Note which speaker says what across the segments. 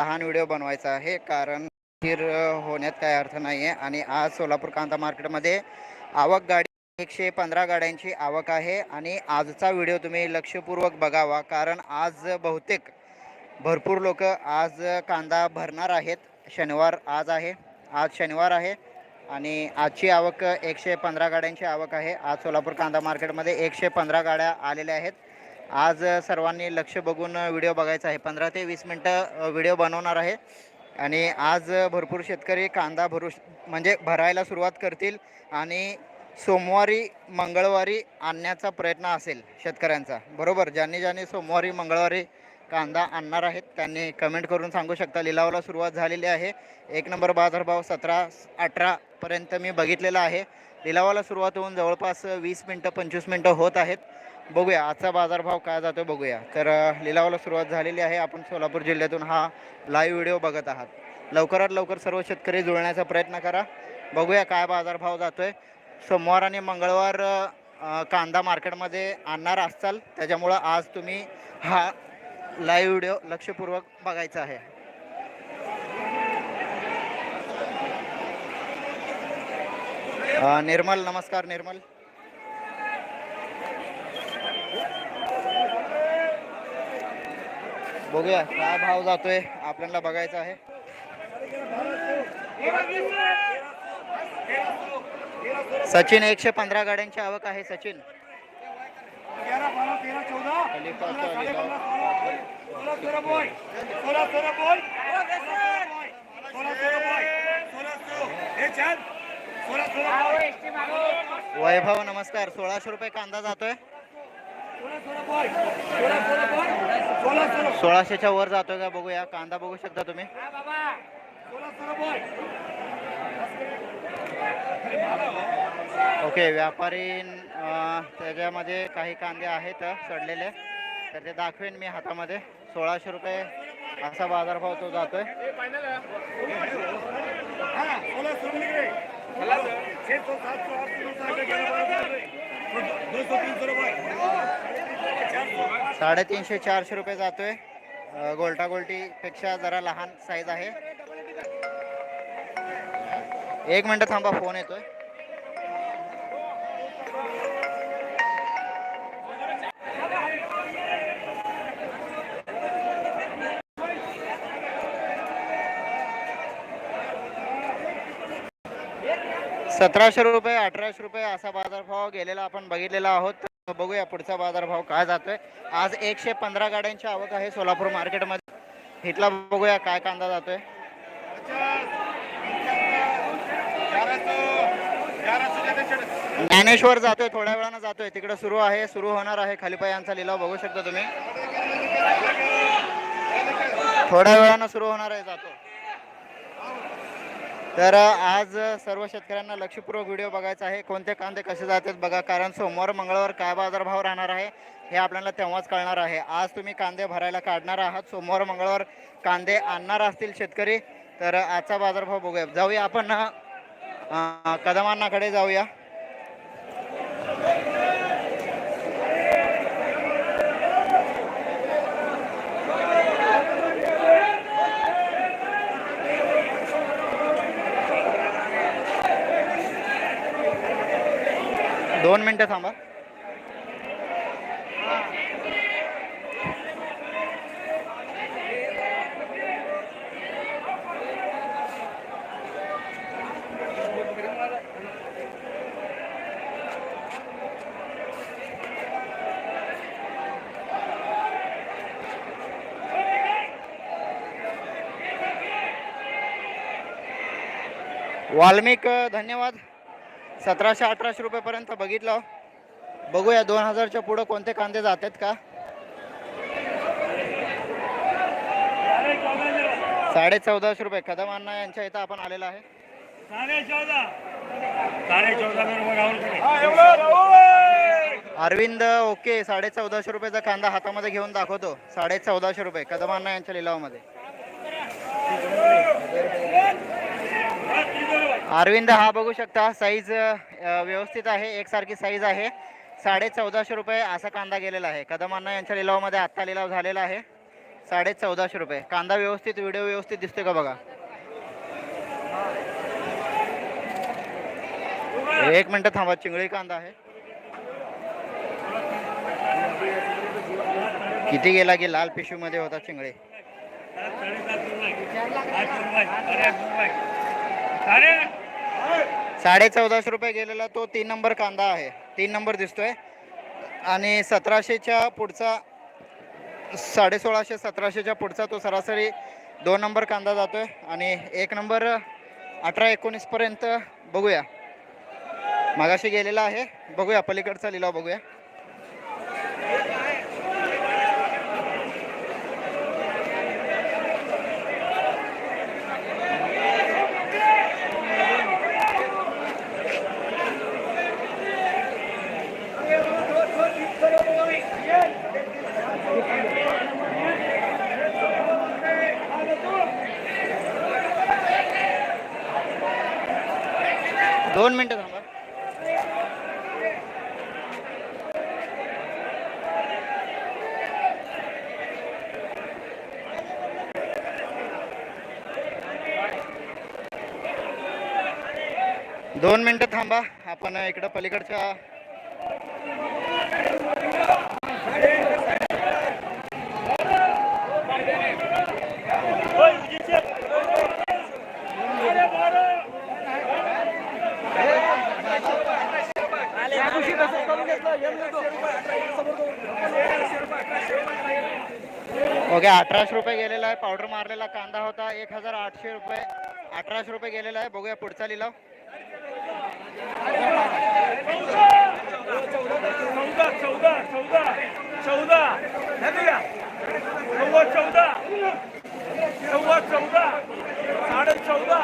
Speaker 1: लहान व्हिडिओ बनवायचा आहे. कारण स्थिर होण्यात काय अर्थ नाही आहे आणि आज सोलापूर कांदा मार्केटमध्ये आवक गाडी एकशे पंधरा गाड्यांची आवक आहे. आणि आजचा व्हिडिओ तुम्ही लक्षपूर्वक बघावा. कारण आज बहुतेक भरपूर लोक आज कांदा भरणार आहेत. शनिवार आज आहे. आज शनिवार आहे. आणि आजची आवक एकशे पंधरा गाड्यांची आवक आहे. आज सोलापूर कांदा मार्केटमध्ये एकशे पंधरा गाड्या आलेल्या आहेत. आज सर्वांनी लक्ष बघून व्हिडिओ बघायचा आहे. पंधरा ते वीस मिनटं व्हिडिओ बनवणार आहे. आणि आज भरपूर शेतकरी कांदा भरू म्हणजे भरायला सुरुवात करतील आणि सोमवारी मंगळवारी आणण्याचा प्रयत्न असेल शेतकऱ्यांचा. बरोबर? ज्यांनी ज्यांनी सोमवारी मंगळवारी कांदा आणणार आहेत त्यांनी कमेंट करून सांगू शकता. लिलावाला सुरुवात झालेली आहे. एक नंबर बाजारभाव सतरा अठरापर्यंत मी बघितलेला आहे. लिलावाला सुरुवात होऊन जवळपास वीस मिनटं पंचवीस मिनटं होत आहेत. बघूया आजचा बाजारभाव काय जातो बघूया. तर लिलावाला सुरुवात झालेली आहे. आपण सोलापूर जिल्ह्यातून हा लाईव्ह व्हिडिओ बघत आहात. लवकरात लवकर सर्व शेतकरी जुळण्याचा प्रयत्न करा. बघूया काय बाजारभाव जातो आहे सोमवार आणि मंगळवार कांदा मार्केटमध्ये आणणार असाल. त्याच्यामुळं आज तुम्ही हा लाईव्ह व्हिडिओ लक्षपूर्वक बघायचा आहे. निर्मल नमस्कार निर्मल. बघूया काय भाव जातोय. आपल्याला बघायचा आहे. सचिन एकशे पंधरा गाड्यांची आवक आहे सचिन. वैभव नमस्कार. सोळाशे रुपये कांदा जातोय. सोळाशेच्या वर जातोय का? बघूया. कांदा बघू शकता तुम्ही. ओके व्यापारी त्याच्यामध्ये काही कांदे आहेत सडलेले. तर ते दाखवेन मी हातामध्ये. सोळाशे रुपये असा बाजारभाव तो जातोय. साडेतीनशे चारशे रुपये जातोय. गोलटा गोलटी पेक्षा जरा लहान साईज आहे. एक मिनटं थांबा फोन येतोय. सतराशे रुपये अठराशे रुपये असा बाजारभाव गेलेला आपण बघितलेला आहोत. बघूया पुढचा बाजारभाव काय जातोय. आज एकशे पंधरा गाड्यांची आवक आहे सोलापूर मार्केटमध्ये. इथला बघूया काय कांदा जातोय. ज्ञानेश्वर जातोय थोड्या वेळानं जातोय. तिकडे सुरू आहे सुरू होणार आहे. खाली यांचा लिलाव बघू शकता तुम्ही. थोड्या वेळानं सुरू होणार आहे जातो. तर आज सर्व शेतकऱ्यांना लक्षपूर्वक व्हिडिओ बघायचा आहे. कोणते कांदे कसे जातात बघा कारण सोमवार मंगळवार काय बाजारभाव राहणार आहे हे आपल्याला तेव्हाच कळणार आहे. आज तुम्ही कांदे भरायला काढणार आहात. सोमवार मंगळवार कांदे आणणार असतील शेतकरी. तर आजचा बाजारभाव बघूया. जाऊया आपण कदमांनाकडे जाऊया. दोन मिनटं थांबा. वाल्मिक धन्यवाद. सतराशे अठराशे रुपयेपर्यंत बघितलं. बघूया दोन हजारच्या पुढं कोणते कांदे जात आहेत का? साडे चौदाशे रुपये. कदम अण्णा यांच्या इथं आपण आलेला आहे.
Speaker 2: साढ़े चौदह साढ़े चौदह में रुपये राहुल करे
Speaker 1: अरविंद ओके साडे चौदाशे रुपयाचा कांदा हातामध्ये घेऊन दाखवतो. साडे चौदाशे रुपये. कदम अण्णा यांच्या लिलावामध्ये. अरविंद हा बघू शकता साईज व्यवस्थित आहे एकसारखी साईज आहे. साडे चौदाशे रुपये असा कांदा गेलेला आहे. कदमांना यांच्या लिलावमध्ये आत्ता लिलाव झालेला आहे. साडे चौदाशे रुपये. कांदा व्यवस्थित व्हिडिओ व्यवस्थित दिसतोय का बघा? एक मिनटं थांबा चिंगळी कांदा आहे. किती गेला की लाल पिशवीमध्ये होता चिंगळे? साडे चौदाशे रुपये गेलेला तो तीन नंबर कांदा आहे. तीन नंबर दिसतोय. आणि सतराशेच्या पुढचा साडे सोळाशे सतराशेच्या पुढचा तो सरासरी दोन नंबर कांदा जातोय. आणि एक नंबर अठरा एकोणीसपर्यंत बघूया. मागाशी गेलेला आहे. बघूया पलीकडचा लिलाव बघूया. दोन मिनटं थांबा. दोन मिनटं थांबा. आपण इकडं पलीकडच्या ओके अठराशे रुपये गेलेला आहे. पावडर मारलेला कांदा होता. एक हजार आठशे रुपये अठराशे रुपये गेलेला आहे. बघूया पुढचा लिलाव.
Speaker 2: चौदा चौदा चौदा चौदा चौदा चौदा चौदा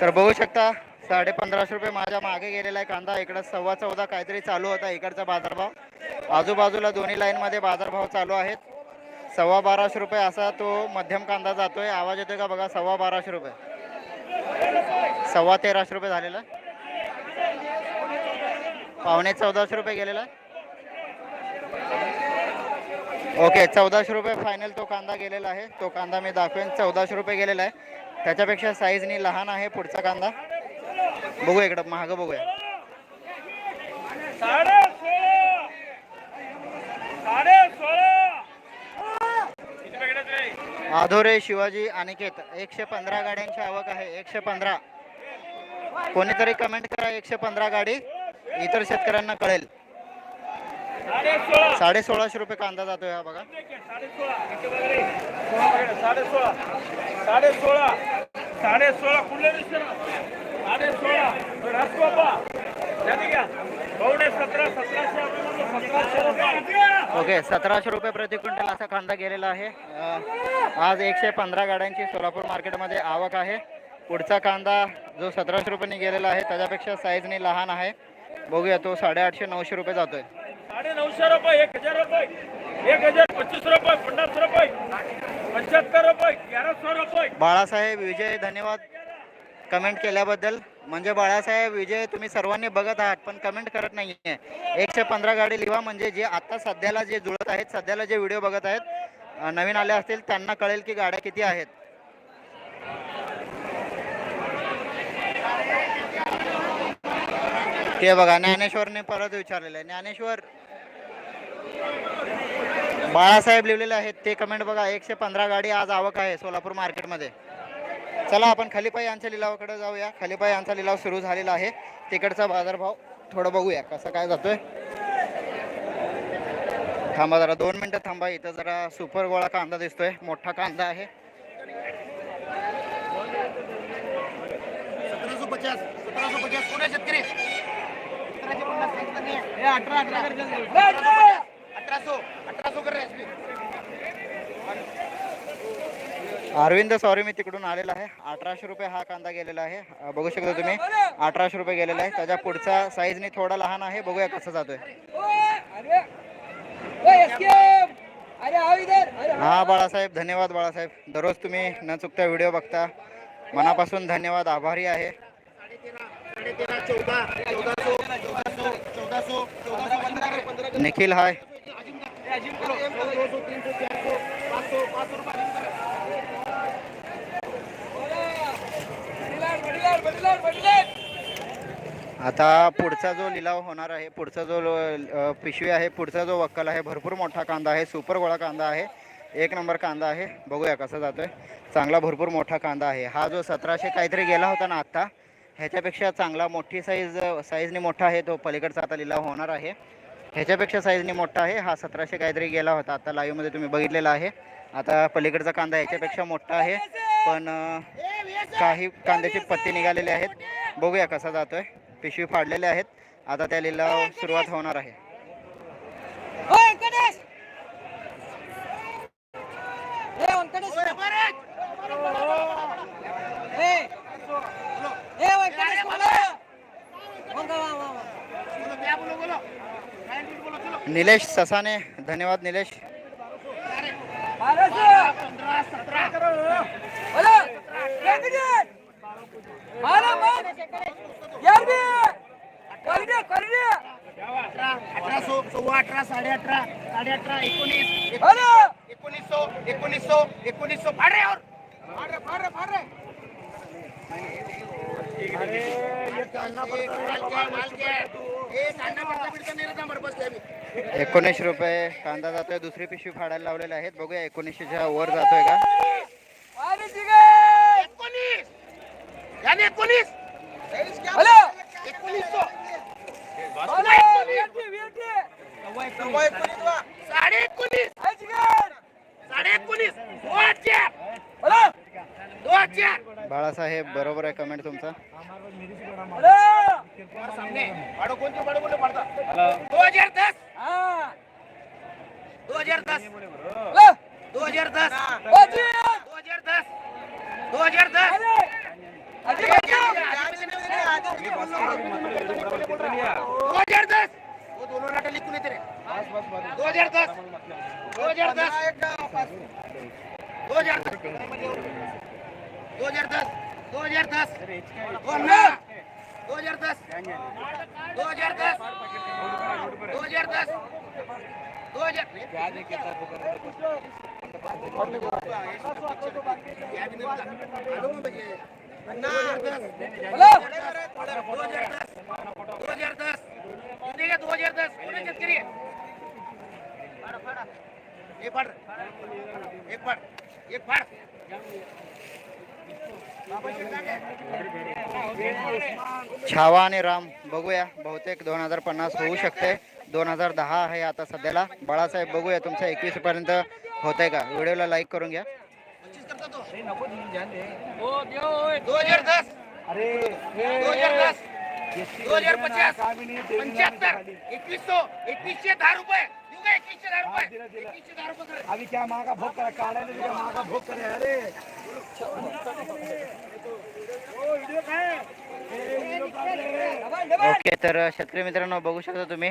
Speaker 1: तर बघू शकता साडे पंधराशे रुपये माझ्या मागे गेलेला आहे कांदा. इकडं सव्वा चौदा काहीतरी चालू होता इकडचा बाजारभाव. आजूबाजूला दोन्ही लाईनमध्ये बाजारभाव चालू आहेत. सव्वा बाराशे रुपये असा तो मध्यम कांदा जातोय. आवाज येतोय का बघा? सव्वा बाराशे रुपये. सव्वा तेराशे रुपये झालेला. पावणे चौदाशे रुपये गेलेला. ओके चौदाशे रुपये फायनल तो कांदा गेलेला आहे. तो कांदा मी दाखवेन. चौदाशे रुपये गेलेला आहे. त्याच्यापेक्षा साईजनी लहान आहे पुढचा कांदा. बघूया इकडं महाग बघूया.
Speaker 2: साडे
Speaker 1: आधोरे शिवाजी अनिकेत एकशे पंधरा गाड्यांची आवक आहे एकशे पंधरा. कोणीतरी कमेंट करा एकशे पंधरा गाडी. इतर शेतकऱ्यांना कळेल.
Speaker 2: साडे
Speaker 1: सोळाशे रुपये कांदा जातोय हा बघा.
Speaker 2: साडे सोळा. साडे सोळा. साडे सोळा. कुठल्या सोळा साडे.
Speaker 1: ओके सतराशे रुपये प्रति क्विंटल असा कांदा गेलेला आहे. आज एकशे पंधरा गाड्यांची सोलापूर मार्केटमध्ये आवक आहे. पुढचा कांदा जो सतराशे रुपयांनी गेलेला आहे त्याच्यापेक्षा साईजनी लहान आहे. बघूया तो साडेआठशे नऊशे रुपये जातोय.
Speaker 2: साडे नऊशे रुपये एक हजार रुपये. एक हजार पच्चीस रुपये पन्नास रुपये. पंच्याहत्तर रुपये तेराशे रुपये.
Speaker 1: बाळासाहेब विजय धन्यवाद. कमेंट केल्याबद्दल म्हणजे बाळासाहेब विजय तुम्ही सर्वांनी बघत आहात पण कमेंट करत नाही आहे एकशे पंधरा गाडी लिहा म्हणजे जे आता सध्याला जे जुळत आहेत सध्याला जे व्हिडिओ बघत आहेत नवीन आले असतील त्यांना कळेल की गाड्या किती आहेत. ते बघा ज्ञानेश्वरने परत विचारलेलं आहे. ज्ञानेश्वर बाळासाहेब लिहिलेले आहेत ते कमेंट बघा. एकशे पंधरा गाडी आज आवक आहे सोलापूर मार्केटमध्ये. चला आपण खलिपाई यांच्या लिलावाकडे जाऊया. खलिपाई यांचा लिलाव सुरू झालेला आहे. तिकडचा बाजारभाव थोडं बघूया कसं काय जातोय. थांबा जरा दोन मिनटं थांबा. इथं जरा सुपर गोळा कांदा दिसतोय. मोठा कांदा आहे. सतराशे पचास सतराशे पचास कोणा शेतकरी अठरा अठरा अठराशे अठराशे कर अरविंद सॉरी मी तिकडून आलेला आहे. अठराशे रुपये हा कांदा गेलेला आहे. बघू शकता तुम्ही अठराशे रुपये गेलेला आहे. त्याच्या पुढचा साईजने थोडा लहान आहे. बघूया कसं जातोय. हा बाळासाहेब धन्यवाद बाळासाहेब. दररोज तुम्ही न चुकता व्हिडिओ बघता. मनापासून धन्यवाद. आभारी आहे. निखिल हाय आता पुढचा जो लिलाव होणार आहे पुढचा जो पिशवी आहे पुढचा जो वक्कल आहे भरपूर मोठा कांदा आहे सुपर गोळा कांदा आहे एक नंबर कांदा आहे. बघूया कसा जातोय. चांगला भरपूर मोठा कांदा आहे. हा जो सतराशे काहीतरी गेला होता ना आत्ता ह्याच्यापेक्षा चांगला मोठी साईज साईजने मोठा आहे तो पलीकडचा आता लिलाव होणार आहे. ह्याच्यापेक्षा साईजने मोठा आहे. हा सतराशे काहीतरी गेला होता. आता लाईव्हमध्ये तुम्ही बघितलेला आहे. आता पलीकडचा कांदा ह्याच्यापेक्षा मोठा आहे. पण काही कांद्याचे पत्ते निघालेले आहेत. बघूया कसा जातोय. पिशवी फाडलेले आहेत. आता त्या लिलाव सुरुवात होणार आहे. निलेश ससाने धन्यवाद निलेश.
Speaker 3: सव्वा अठरा साडे अठरा साडे अठरा एकोणीस फाडे और फाडे फाडे फाडे
Speaker 1: एकोणीसशे रुपये कांदा जातोय दुसरी पिशवी फाडायला लावलेले आहेत. बघूया एकोणीसशेच्या वर जातोय का?
Speaker 3: एकोणीस याने एकोणीस एकोणीसशो साडे एकोणीस साडे एकोणीस
Speaker 1: बाळासाहेब बरोबर आहे कमेंट तुमचा?
Speaker 3: दो हजार दस! दो हजार दस! दो हजार दस! दो हजार दस! दो हजार दस! दो हज़ार दस वो दोनों नाटक लिखून येते रे दो हज़ार दस दो हज़ार दस दो हज़ार दस दो हज़ार दस दो हज़ार दस दो हज़ार दस दो हज़ार दस दो हज़ार दस दो हज़ार
Speaker 1: छावा आणि राम बघूया. बहुतेक दोन हजार पन्नास होऊ शकते. दोन हजार दहा आहे आता सध्याला. बाळासाहेब बघूया तुमचं एकवीस पर्यंत होत आहे का? व्हिडिओला लाईक करून घ्या.
Speaker 3: दो. हजार दस. दो हजार दस. दो हजार पचास. पंच्याहत्तर. एकवीस सौ एकवीसशे दहा रुपये. एकवीसशे दहा रुपये? एकवीसशे दहा रुपये.
Speaker 2: अभी क्या माँ का भोग करे काढ़ा ने क्या माँ का भोग करे. अरे.
Speaker 1: ओके तर शेतकरी मित्रांनो बघू शकता तुम्ही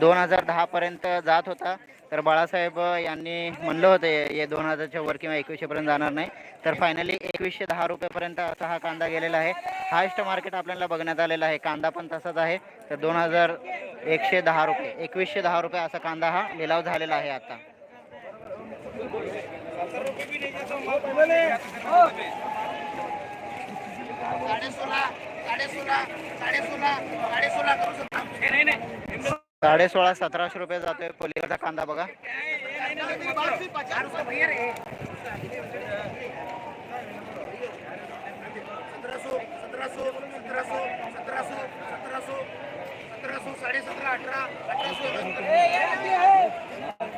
Speaker 1: दोन हजार दहा पर्यंत जात होता. तर बाळासाहेब यांनी म्हणलं होतं हे दोन हजारच्या वर किंवा एकवीसशे पर्यंत जाणार नाही. तर फायनली एकवीसशे दहा रुपयेपर्यंत असा हा कांदा गेलेला आहे. हायस्ट मार्केट आपल्याला बघण्यात आलेला आहे. कांदा पण तसाच आहे. तर दोन हजार एकशे दहा रुपये एकवीसशे दहा रुपये असा कांदा हा लिलाव झालेला आहे आता
Speaker 3: साडे सोळा साडे सोळा साडे सोळा साडे सोळा करू शकता नाही नाही
Speaker 1: साडे सोळा सतराशे रुपये जातोय. पलीकडचा कांदा बघा.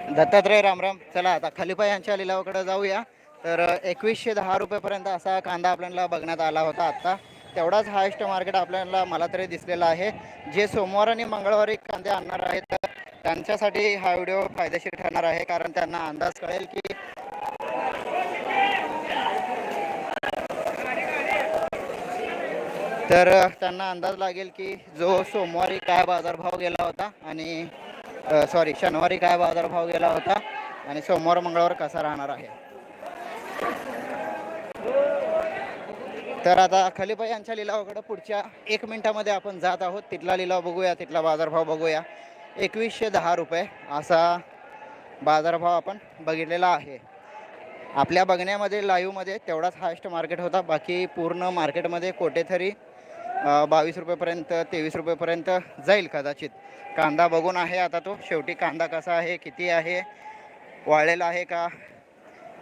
Speaker 3: दत्तात्रय राम राम
Speaker 1: दत्तात्रय रामराम चला आता खलिफा यांच्या लिलावाकडे जाऊया. तर एकवीसशे दहा रुपयेपर्यंत असा कांदा आपल्याला बघण्यात आला होता आत्ता. तेवढाच हायस्ट मार्केट आपल्याला मला तरी दिसलेला आहे. जे सोमवार आणि मंगळवारी कांदे आणणार आहेत त्यांच्यासाठी हा व्हिडिओ फायदेशीर ठरणार आहे कारण त्यांना अंदाज कळेल की तर त्यांना अंदाज लागेल की जो सोमवारी काय बाजारभाव गेला होता आणि सॉरी शनिवारी काय बाजारभाव गेला होता आणि सोमवार मंगळवार कसा राहणार आहे. तर आता खलिफा यांच्या लिलावाकडं पुढच्या एक मिनिटामध्ये आपण जात आहोत. तिथला लिलाव बघूया तिथला बाजारभाव बघूया. एकवीसशे दहा रुपये असा बाजारभाव आपण बघितलेला आहे. आपल्या बघण्यामध्ये लाईव्हमध्ये तेवढाच हायस्ट मार्केट होता. बाकी पूर्ण मार्केटमध्ये कोठेतरी बावीस रुपयेपर्यंत तेवीस रुपयेपर्यंत जाईल कदाचित. कांदा बघून आहे आता तो. शेवटी कांदा कसा आहे किती आहे वाळलेला आहे का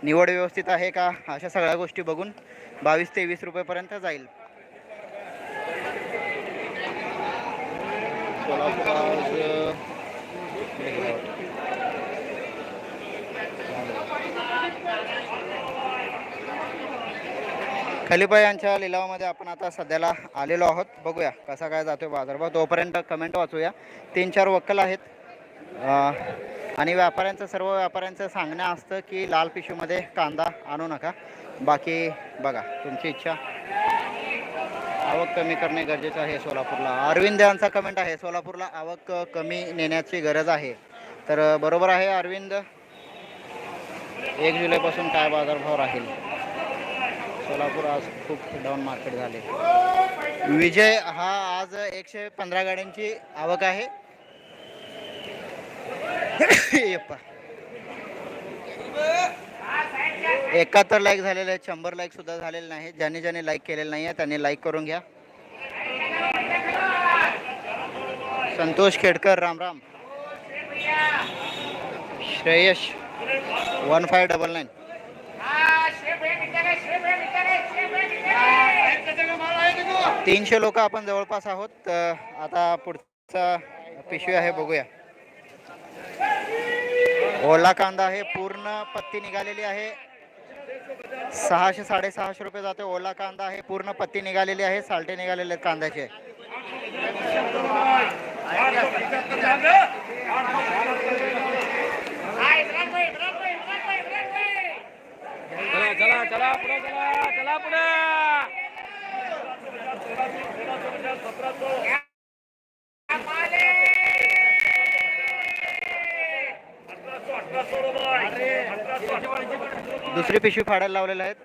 Speaker 1: निवड व्यवस्थित आहे का अशा सगळ्या गोष्टी बघून बावीस तेवीस रुपयेपर्यंत जाईल. सोलापूर यांच्या लिलावामध्ये आपण आता सध्याला आलेलो आहोत. बघूया कसा काय जातोय बाजारभाव तोपर्यंत कमेंट वाचूया. तीन चार वक्कल आहेत. आणि व्यापाऱ्यांचं सर्व व्यापाऱ्यांचं सांगणं असतं की लाल पिशवीमध्ये कांदा आणू नका. बाकी बघा तुमची इच्छा. आवक कमी करणे गरजेचं आहे सोलापूरला. अरविंद यांचा कमेंट आहे सोलापूरला आवक कमी नेण्याची गरज आहे. तर बरोबर आहे अरविंद? एक जुलैपासून काय बाजारभाव राहील? सोलापूर आज खूप डाऊन मार्केट झाले. विजय हा आज एकशे पंधरा गाड्यांची आवक आहे. यप्पा. एकाहत्तर लाईक झालेले आहेत शंभर लाईक सुद्धा झालेले नाही. ज्याने ज्यांनी लाईक केलेलं नाही आहे त्यांनी लाईक करून घ्या. Santosh Khedkar Ram Ram. Shreyash one five double nine तीनशे लोक आपण जवळपास आहोत आता पुढचा पिशवी आहे बघूया. ओला कांदा आहे पूर्ण पत्ती निघालेली आहे. सहाशे साडेसहाशे रुपये जाते. ओला कांदा आहे. पूर्ण पत्ती निघालेली आहे. सालटे निघालेले आहेत कांद्याचे.
Speaker 2: चला चला चला पुढे चला चला पुढे.
Speaker 1: दुसरी पिशवी फाडायला लावलेल्या आहेत.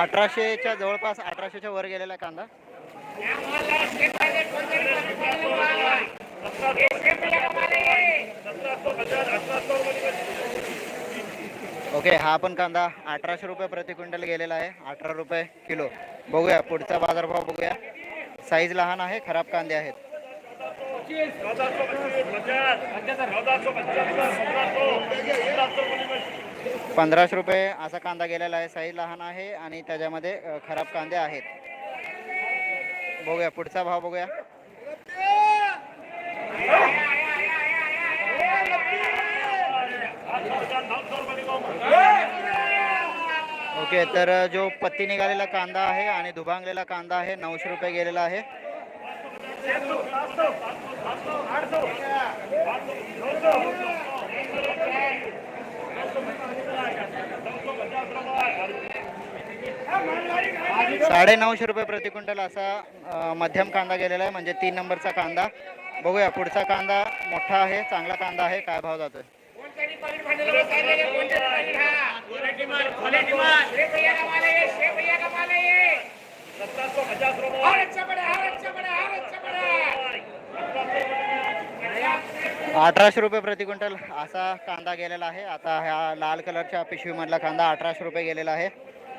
Speaker 1: अठराशेच्या जवळपास अठराशेच्या वर गेलेला कांदा. ओके हा पण कांदा अठराशे रुपये प्रति क्विंटल गेलेला आहे. अठरा रुपये किलो. बघूया पुढचा बाजारभाव बघूया. साईज लहान आहे खराब कांदे आहेत. पंधराशे रुपये असा कांदा गेलेला आहे. साईज लहान आहे आणि त्याच्यामध्ये खराब कांदे आहेत. बघूया पुढचा भाव बघूया. ओके तर जो पत्ती निघालेला कांदा आहे आणि दुभांगलेला कांदा आहे नऊशे रुपये गेलेला आहे. साडे नऊशे रुपये प्रति क्विंटल असा मध्यम कांदा गेलेला आहे म्हणजे तीन नंबरचा कांदा. बघूया पुढचा कांदा मोठा आहे चांगला कांदा आहे काय भाव जातोय? अठराशे रुपये प्रति क्विंटल असा कांदा गेलेला आहे. आता ह्या लाल कलरच्या पिशवीमधला कांदा अठराशे रुपये गेलेला आहे.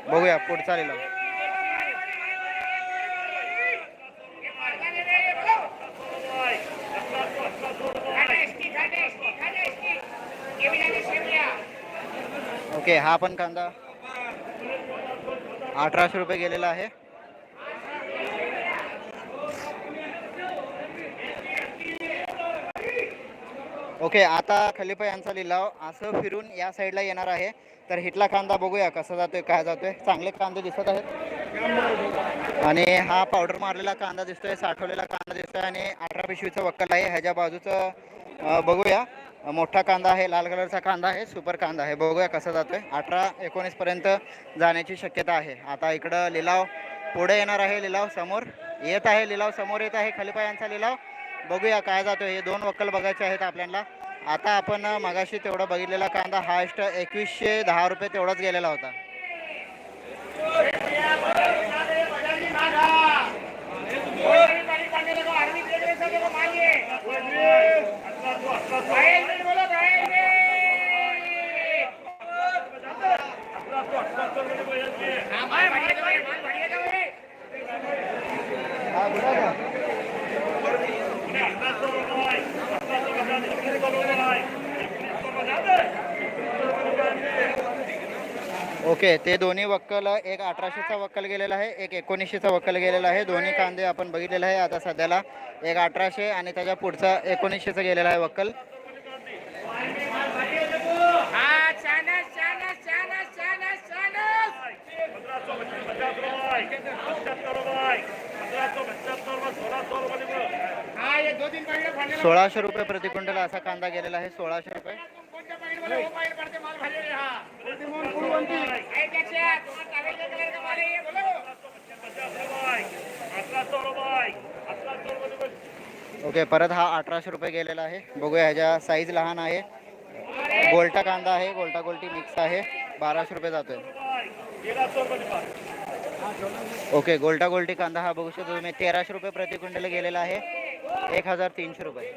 Speaker 1: बघूया पुढचा लिलाव. ओके हा पण कांदा अठराशे रुपये गेलेला आहे. ओके आता खलिफा यांचा लिलाव. असं फिरून या साईडला येणार आहे. तर हिटला कांदा बघूया कसा जातोय काय जातोय. चांगले कांदे दिसत आहेत. आणि हा पावडर मारलेला कांदा दिसतोय साठवलेला कांदा दिसतोय आणि अठरा पिशवीचं वक्कल आहे. ह्याच्या बाजूचं बघूया. मोठा कांदा आहे लाल कलरचा कांदा आहे सुपर कांदा आहे. बघूया कसा जातोय. अठरा एकोणीसपर्यंत जाण्याची शक्यता आहे. आता इकडं लिलाव पुढे येणार आहे लिलाव समोर येत आहे लिलाव समोर येत आहे खलिफा यांचा लिलाव. बघूया काय जातोय हे. दोन वक्कल बघायचे आहेत आपल्याला. आता आपण मगाशी तेवढा बघितलेला कांदा हायस्ट एकवीसशे दहा रुपये तेवढाच गेलेला होता. ते दोन्ही वक्कल एक अठराशेचा वक्कल गेलेला आहे एक एकोणीसशेचा वक्कल गेलेला आहे. दोन्ही कांदे आपण बघितलेले आहे. आता सध्याला एक अठराशे आणि त्याच्या पुढचा एकोणीसशेचा गेलेला आहे वक्कल. सोळाशे रुपये प्रति क्विंटल असा कांदा गेलेला आहे. सोळाशे रुपये. ओके परत हा अठराशे रुपये गेलेला आहे. बघूया ह्याच्या साईज लहान आहे. गोल्टा कांदा आहे गोल्टा गोल्टी मिक्स आहे. बाराशे रुपये जातोय. ओके गोल्टा गोल्टी कांदा हा बघू शकतो तुम्ही. तेराशे रुपये प्रति क्विंटल गेलेला आहे. एक हजार तीनशे रुपये.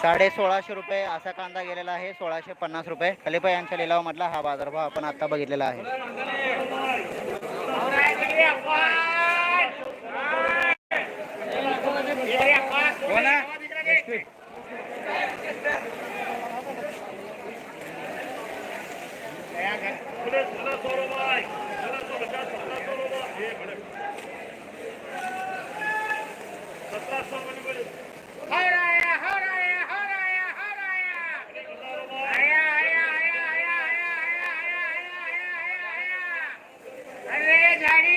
Speaker 1: साडे सोळाशे रुपये असा कांदा गेलेला आहे सोळाशे पन्नास रुपये. खलिपा यांच्या लिलावामधला हा बाजारभाव आपण आता बघितलेला आहे?
Speaker 3: अरे झाडी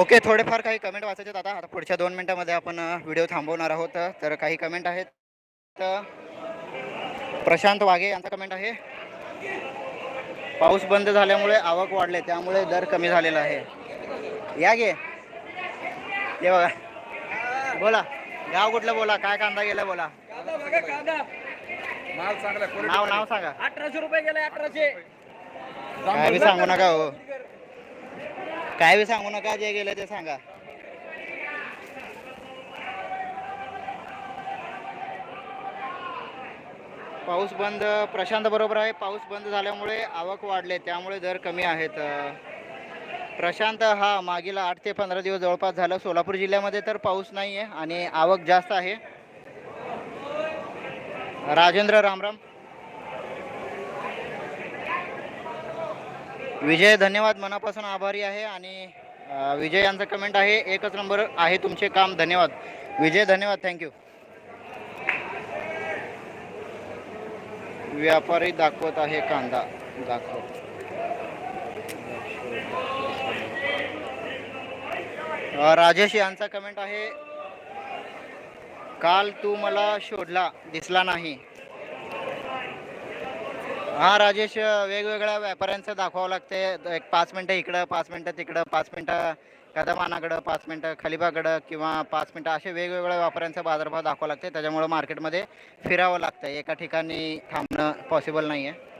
Speaker 1: ओके थोडेफार काही कमेंट वाचायचे आहेत. आता आता पुढच्या दोन मिनटामध्ये आपण व्हिडिओ थांबवणार आहोत. तर काही कमेंट आहेत. तर प्रशांत वाघे यांचा कमेंट आहे. पाऊस बंद झाल्यामुळे आवक वाढले त्यामुळे दर कमी झालेला आहे. या गे. ये बघा. बोला. गाव कुठलं बोला? काय कांदा गेला बोला. नाव नाव सांगा.
Speaker 2: अठराशे रुपये गेले अठराशे.
Speaker 1: काय सांगू नका हो. काय बी सांगू नका जे गेलं ते सांगा. पाऊस बंद प्रशांत बरोबर आहे. पाऊस बंद झाल्यामुळे आवक वाढले त्यामुळे दर कमी आहेत. प्रशांत हा मागील आठ ते पंधरा दिवस जवळपास झालं. सोलापूर जिल्ह्यामध्ये तर पाऊस नाही आहे आणि आवक जास्त आहे. राजेंद्र रामराम विजय धन्यवाद. मनापासून आभारी आहे आणि विजय यांचं कमेंट आहे एकच नंबर आहे तुमचे काम. धन्यवाद. विजय धन्यवाद. थँक्यू व्यापारी दाखवत आहे कांदा. दाखव. राजेश यांचा कमेंट आहे काल तू मला शोधला दिसला नाही. हा राजेश वेगवेगळ्या व्यापाऱ्यांचं दाखवावं लागते एक पाच मिनटं इकडं पाच मिनटं तिकडं पाच मिनटं कदमानाकडं पाच मिनटं खलिबाकडं किंवा पाच मिनटं असे वेगवेगळ्या व्यापाऱ्यांचा बाजारभाव दाखवावं लागते त्याच्यामुळं मार्केटमध्ये फिरावं लागतं एका ठिकाणी थांबणं पॉसिबल नाही आहे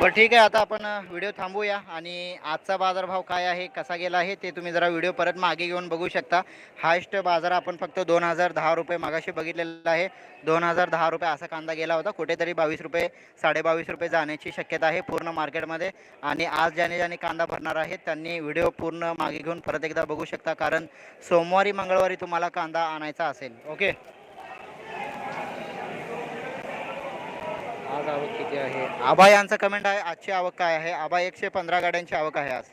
Speaker 1: बरं ठीक आहे. आता आपण व्हिडिओ थांबूया. आणि आजचा बाजारभाव काय आहे कसा गेला आहे ते तुम्ही जरा व्हिडिओ परत मागे घेऊन बघू शकता. हायस्ट बाजार आपण फक्त दोन हजार दहा रुपये मागाशी बघितलेला आहे. दोन हजार दहा रुपये असा कांदा गेला होता. कुठेतरी बावीस रुपये साडेबावीस रुपये जाण्याची शक्यता आहे पूर्ण मार्केटमध्ये. आणि आज ज्याने ज्याने कांदा भरणार आहेत त्यांनी व्हिडिओ पूर्ण मागे घेऊन परत एकदा बघू शकता. कारण सोमवारी मंगळवारी तुम्हाला कांदा आणायचा असेल. ओके? आज आवक किती आहे? आबा यांचा कमेंट आहे आजची आवक काय आहे? आबा एकशे पंधरा गाड्यांची आवक आहे आज.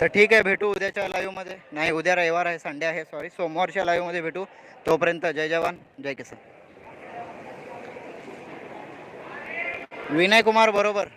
Speaker 1: तर ठीक आहे भेटू उद्याच्या लाईव्हमध्ये नाही उद्या रविवार आहे संडे आहे सॉरी सोमवारच्या लाईव्हमध्ये भेटू. तोपर्यंत जय जवान जय किसान. विनय कुमार बरोबर.